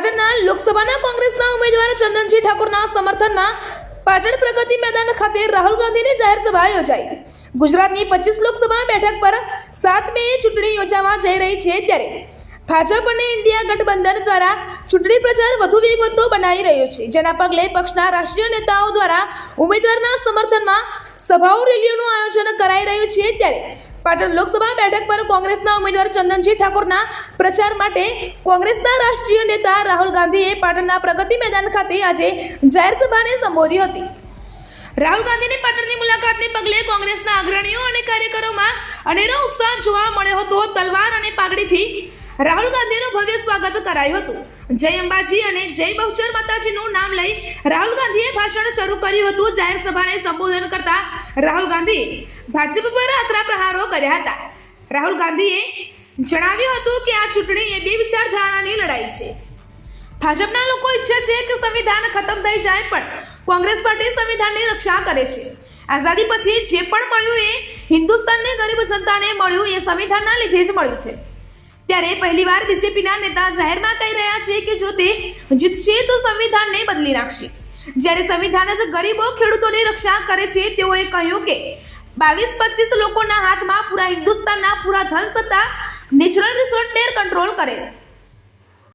લોકસભાના કોંગ્રેસના ઉમેદવાર ચંદનજી ઠાકોરના સમર્થનમાં પાટણ પ્રગતિ મેદાન ખાતે રાહુલ ગાંધીની જાહેર સભા યોજાઈ. ગુજરાતની પચીસ લોકસભા બેઠક પર સાત મે ચૂંટણી યોજાવા જઈ રહી છે ત્યારે ભાજપ અને ઇન્ડિયા ગઠબંધન દ્વારા ચૂંટણી પ્રચાર વધુ વેગવંતો બનાવી રહ્યો છે. જેના પગલે પક્ષના રાષ્ટ્રીય નેતાઓ દ્વારા ઉમેદવારના સમર્થનમાં સભાઓ રેલીઓનું આયોજન કરાઈ રહ્યું છે ત્યારે પાટણ લોકસભા બેઠક પર કોંગ્રેસના ઉમેદવાર ચંદનજી ઠાકોરના પ્રચાર માટે કોંગ્રેસના રાષ્ટ્રીય નેતા રાહુલ ગાંધીએ પાટણના પ્રગતિ મેદાન ખાતે આજે જાહેર સભાને સંબોધી હતી. રાહુલ ગાંધીની પાટણની મુલાકાતને પગલે કોંગ્રેસના અગ્રણીઓ અને કાર્યકરોમાં અનેરો ઉત્સાહ જોવા મળ્યો હતો. તલવાર અને પાઘડીથી રાહુલ ગાંધીનું ભવ્ય સ્વાગત કરાયું હતું. જય અંબાજી અને જય બહુચર માતાજીનું નામ લઈ રાહુલ ગાંધીએ ભાષણ શરૂ કર્યું હતું. જાહેર સભાને સંબોધન કરતા રાહુલ ગાંધીએ ભાજપ પર આકરા પ્રહારો કર્યા હતા. રાહુલ ગાંધીએ જણાવ્યું હતું કે આ ચૂંટણી એ બે વિચારધારાની લડાઈ છે. ભાજપના લોકો ઈચ્છે છે કે સંવિધાન ખતમ થઈ જાય પણ કોંગ્રેસ પાર્ટી સંવિધાનની રક્ષા કરે છે. આઝાદી પછી જે પણ મળ્યું એ હિન્દુસ્તાનની ગરીબ જનતાને મળ્યું એ સંવિધાનના લીધે જ મળ્યું છે. ત્યારે પહેલીવાર બીજેપીના નેતા જાહેરમાં કહી રહ્યા છે કે જો તે જીતશે તો સંવિધાનને બદલી નાખશે. જ્યારે સંવિધાન જ ગરીબો ખેડૂતોની રક્ષા કરે છે, તેઓએ કહ્યું કે બાવીસ પચીસ લોકોના હાથમાં પૂરા હિન્દુસ્તાનના પૂરા ધન સત્તા નેચરલ રિસોર્સને કંટ્રોલ કરે.